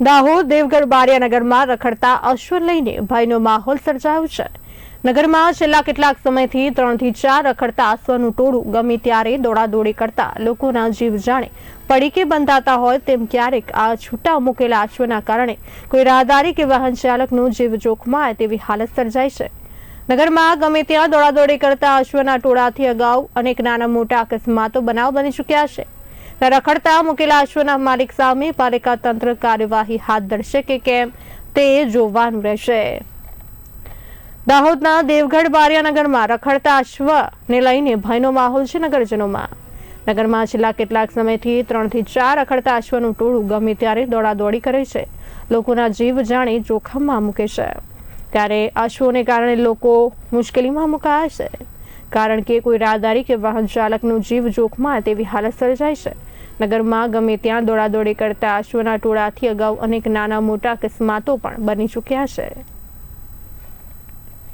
દાહોદ, દેવગઢ, બારિયાનગરમાં રખડતા અશ્વ લઈને ભયનો માહોલ સર્જાયો છે. નગરમાં છેલ્લા કેટલાક સમયથી ત્રણથી ચાર રખડતા અશ્વનું ટોળું ગમે ત્યારે દોડાદોડી કરતા લોકોના જીવ જાણે પડીકે બંધાતા હોય તેમ ક્યારેક આ છૂટા મૂકેલા અશ્વના કારણે કોઈ રાહદારી કે વાહન ચાલકનું જીવ જોખમાય તેવી હાલત સર્જાય છે. નગરમાં ગમે ત્યાં દોડાદોડી કરતા અશ્વના ટોળાથી અગાઉ અનેક નાના મોટા અકસ્માતો બનાવ બની ચૂક્યા છે. રખડતા મૂકેલા અશ્વના માલિક સામે પાલિકા તંત્ર કાર્યવાહી હાથ ધરશે કે કેમ તે જોવાનું રહેશે. દાહોદના દેવગઢ બારિયાનગરમાં રખડતા અશ્વને લઈને ભયનો માહોલ છે નગરજનોમાં. નગરમાં છેલ્લા કેટલાક સમયથી ત્રણથી ચાર રખડતા અશ્વનું ટોળું ગમે ત્યારે દોડાદોડી કરે છે. લોકોના જીવ જાણે જોખમમાં મૂકે છે. ત્યારે અશ્વોને કારણે લોકો મુશ્કેલીમાં મુકાયા છે. કારણ કે કોઈ રાહદારી કે વાહન ચાલકનું જીવ જોખમાં તેવી હાલત સર્જાય છે. નગરમાં ગમે ત્યાં દોડાદોડી કરતા અશ્વના ટોળાથી અગાઉ અનેક નાના મોટા અકસ્માતો પણ બની ચૂક્યા છે.